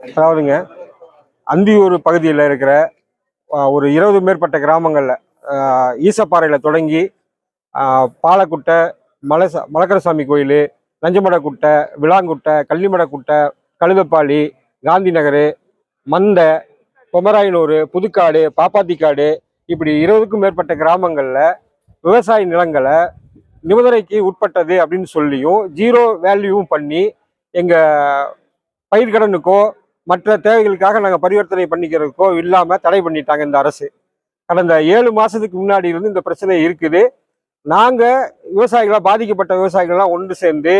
அதாவதுங்க அந்தியூர் பகுதியில் இருக்கிற ஒரு இருபது மேற்பட்ட கிராமங்களில் ஈசப்பாறையில் தொடங்கி பாலக்குட்டை மலச மலக்கரசாமி கோயில் நஞ்சமடக்குட்டை விளாங்குட்டை கள்ளிமடக்குட்டை கழுதப்பாளி காந்தி நகர் மந்தை பொமராயனூர் புதுக்காடு பாப்பாத்திக்காடு இப்படி இருபதுக்கும் மேற்பட்ட கிராமங்களில் விவசாய நிலங்களை நிபந்தனைக்கு உட்பட்டது அப்படின்னு சொல்லியும் ஜீரோ வேல்யூவும் பண்ணி எங்கள் பயிர்கடனுக்கோ மற்ற தேவைகளுக்காக நாங்கள் பரிவர்த்தனை பண்ணிக்கிறதுக்கோ இல்லாமல் தடை பண்ணிட்டாங்க இந்த அரசு. கடந்த ஏழு மாதத்துக்கு முன்னாடி இருந்து இந்த பிரச்சனை இருக்குது. நாங்கள் விவசாயிகளாக பாதிக்கப்பட்ட விவசாயிகள்லாம் ஒன்று சேர்ந்து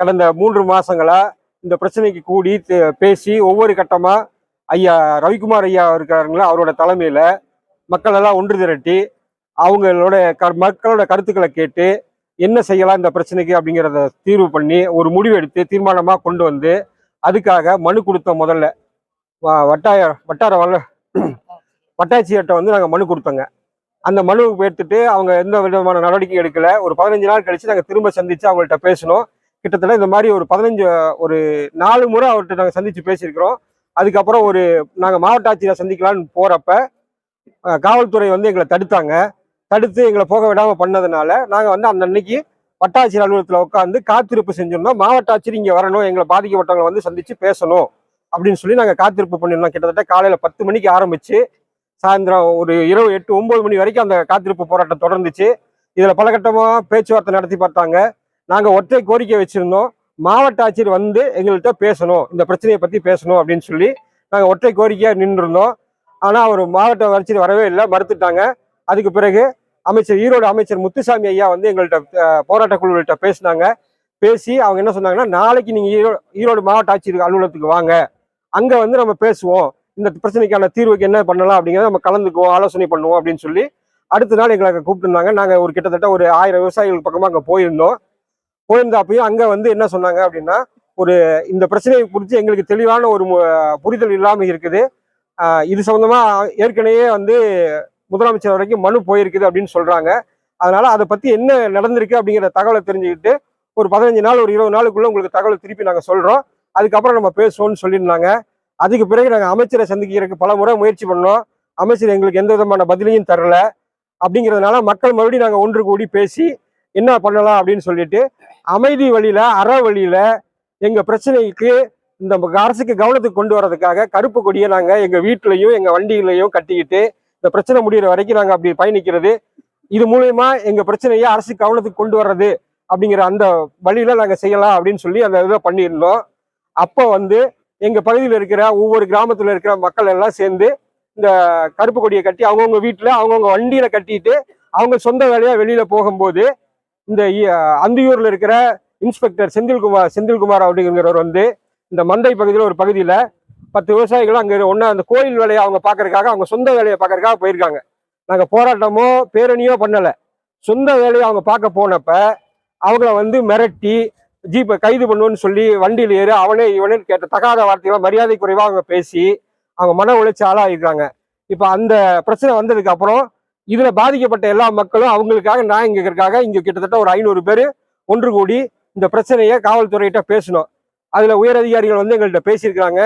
கடந்த மூன்று மாதங்களாக இந்த பிரச்சனைக்கு கூடி தே- பேசி ஒவ்வொரு கட்டமாக ஐயா ரவிக்குமார் ஐயா இருக்காருங்களா அவரோட தலைமையில் மக்களெல்லாம் ஒன்று திரட்டி அவங்களோட க மக்களோட கருத்துக்களை கேட்டு என்ன செய்யலாம் இந்த பிரச்சனைக்கு அப்படிங்கிறத தீர்வு பண்ணி ஒரு முடிவு எடுத்து தீர்மானமாக கொண்டு வந்து அதுக்காக மனு கொடுத்தோம் முதல்ல. வ- வட்டாய வட்டார வள வட்டாட்சியர்கிட்ட வந்து நாங்கள் மனு கொடுத்தோங்க. அந்த மனுவை எடுத்துட்டு அவங்க எந்த விதமான நடவடிக்கை எடுக்கல. ஒரு பதினஞ்சு நாள் கழிச்சு நாங்கள் திரும்ப சந்திச்சு அவங்கள்ட்ட பேசணும் கிட்டத்தட்ட இந்த மாதிரி ஒரு பதினஞ்சு ஒரு நாலு முறை அவர்கிட்ட நாங்கள் சந்திச்சு பேசியிருக்கிறோம். அதுக்கப்புறம் ஒரு நாங்கள் மாவட்ட ஆட்சியரை சந்திக்கலான்னு போகிறப்ப காவல்துறை வந்து எங்களை தடுத்தாங்க. தடுத்து எங்களை போக விடாமல் பண்ணதுனால நாங்கள் வந்து அந்த அன்னைக்கு வட்டாட்சியர் அலுவலகத்தில் உட்காந்து காத்திருப்பு செஞ்சிருந்தோம். மாவட்ட ஆட்சியர் இங்கே வரணும் எங்களை பாதிக்கப்பட்டவங்களை வந்து சந்திச்சு பேசணும் அப்படின்னு சொல்லி நாங்கள் காத்திருப்பு பண்ணியிருந்தோம். கிட்டத்தட்ட காலையில் பத்து மணிக்கு ஆரம்பிச்சு சாயந்தரம் ஒரு இரவு எட்டு ஒம்பது மணி வரைக்கும் அந்த காத்திருப்பு போராட்டம் தொடர்ந்துச்சு. இதில் பலகட்டமாக பேச்சுவார்த்தை நடத்தி பார்த்தாங்க. நாங்கள் ஒற்றை கோரிக்கை வச்சுருந்தோம். மாவட்ட ஆட்சியர் வந்து எங்கள்கிட்ட பேசணும் இந்த பிரச்சனையை பற்றி பேசணும் அப்படின்னு சொல்லி நாங்கள் ஒற்றை கோரிக்கையாக நின்றுருந்தோம். ஆனால் அவர் மாவட்ட ஆட்சியர் வரவே இல்லை மறுத்துட்டாங்க. அதுக்கு பிறகு அமைச்சர் ஈரோடு அமைச்சர் முத்துசாமி ஐயா வந்து எங்கள்கிட்ட போராட்ட குழுவிட்ட பேசினாங்க. பேசி அவங்க என்ன சொன்னாங்கன்னா நாளைக்கு நீங்கள் ஈரோ ஈரோடு மாவட்ட ஆட்சியர் அலுவலகத்துக்கு வாங்க. அங்கே வந்து நம்ம பேசுவோம். இந்த பிரச்சனைக்கான தீர்வுக்கு என்ன பண்ணலாம் அப்படிங்கிறத நம்ம கலந்துக்குவோம் ஆலோசனை பண்ணுவோம் அப்படின்னு சொல்லி அடுத்த நாள் எங்களை அங்கே கூப்பிட்டுருந்தாங்க. நாங்கள் ஒரு கிட்டத்தட்ட ஒரு ஆயிரம் விவசாயிகள் பக்கமாக அங்கே போயிருந்தோம். போயிருந்தப்பையும் அங்கே வந்து என்ன சொன்னாங்க அப்படின்னா ஒரு இந்த பிரச்சனையை குறித்து எங்களுக்கு தெளிவான ஒரு புரிதல் இல்லாமல் இருக்குது. இது சம்மந்தமாக ஏற்கனவே வந்து முதலமைச்சர் வரைக்கும் மனு போயிருக்குது அப்படின்னு சொல்றாங்க. அதனால அதை பத்தி என்ன நடந்திருக்கு அப்படிங்கிற தகவலை தெரிஞ்சுக்கிட்டு ஒரு பதினஞ்சு நாள் ஒரு இருபது நாளுக்குள்ள உங்களுக்கு தகவல் திருப்பி நாங்கள் சொல்றோம். அதுக்கப்புறம் நம்ம பேசுவோம்னு சொல்லியிருந்தாங்க. அதுக்கு பிறகு நாங்கள் அமைச்சரை சந்திக்கிறதுக்கு பல முறை முயற்சி பண்ணோம். அமைச்சர் எங்களுக்கு எந்த விதமான பதிலையும் தரல. அப்படிங்கிறதுனால மக்கள் மறுபடியும் நாங்கள் ஒன்று கூடி பேசி என்ன பண்ணலாம் அப்படின்னு சொல்லிட்டு அமைதி வழியில அற வழியில எங்க பிரச்சனைக்கு இந்த அரசுக்கு கவனத்துக்கு கொண்டு வரதுக்காக கருப்பு கொடியை நாங்கள் எங்க வீட்லயும் எங்க வண்டியிலையும் கட்டிக்கிட்டு இந்த பிரச்சனை முடிகிற வரைக்கும் நாங்கள் அப்படி பயணிக்கிறது. இது மூலயமா எங்க பிரச்சனையை அரசு கவனத்துக்கு கொண்டு வர்றது அப்படிங்கிற அந்த வழியில நாங்கள் செய்யலாம் அப்படின்னு சொல்லி அந்த இதை பண்ணியிருந்தோம். அப்போ வந்து எங்க பகுதியில் இருக்கிற ஒவ்வொரு கிராமத்தில் இருக்கிற மக்கள் எல்லாம் சேர்ந்து இந்த கருப்பு கொடியை கட்டி அவங்கவுங்க வீட்டில் அவங்கவுங்க வண்டியில கட்டிட்டு அவங்க சொந்த வேலையா வெளியில போகும்போது இந்த இ- அந்தியூர்ல இருக்கிற இன்ஸ்பெக்டர் செந்தில்குமார் செந்தில்குமார் அப்படிங்கிறவர் வந்து இந்த மந்தை பகுதியில் ஒரு பகுதியில் பத்து விவசாயிகளும் அங்கே ஒன்றா அந்த கோயில் வேலையை அவங்க பார்க்கறதுக்காக அவங்க சொந்த வேலையை பார்க்கறதுக்காக போயிருக்காங்க. நாங்கள் போராட்டமோ பேரணியோ பண்ணலை. சொந்த வேலையை அவங்க பார்க்க போனப்ப அவங்கள வந்து மிரட்டி ஜீப்பை கைது பண்ணுவோன்னு சொல்லி வண்டியில் ஏறி அவனே இவனே கேட்ட தகாத வார்த்தைகளை மரியாதை குறைவாக அவங்க பேசி அவங்க மன உளைச்சி ஆளாகிருக்காங்க இப்போ அந்த பிரச்சனை வந்ததுக்கு அப்புறம் இதில் பாதிக்கப்பட்ட எல்லா மக்களும் அவங்களுக்காக நான் நியாயங்கிறதுக்காக இங்கே கிட்டத்தட்ட ஒரு ஐநூறு பேர் ஒன்று கூடி இந்த பிரச்சனையை காவல்துறையிட்ட பேசணும் அதில் உயர் அதிகாரிகள் வந்து எங்கள்கிட்ட பேசியிருக்காங்க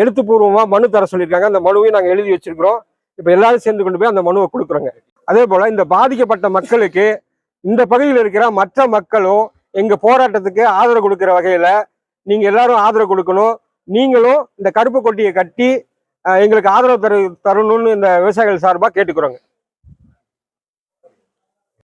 எழுத்துப்பூர்வமாக மனு தர சொல்லியிருக்காங்க. அந்த மனுவையும் நாங்கள் எழுதி வச்சிருக்கிறோம். இப்போ எல்லாரும் சேர்ந்து கொண்டு போய் அந்த மனுவை கொடுக்குறோங்க. அதே போல் இந்த பாதிக்கப்பட்ட மக்களுக்கு இந்த பகுதியில் இருக்கிற மற்ற மக்களும் எங்கள் போராட்டத்துக்கு ஆதரவு கொடுக்குற வகையில் நீங்கள் எல்லாரும் ஆதரவு கொடுக்கணும். நீங்களும் இந்த கருப்பு கொட்டியை கட்டி எங்களுக்கு ஆதரவு தரு தரணும்னு இந்த விவசாயிகள் சார்பாக கேட்டுக்கிறோங்க.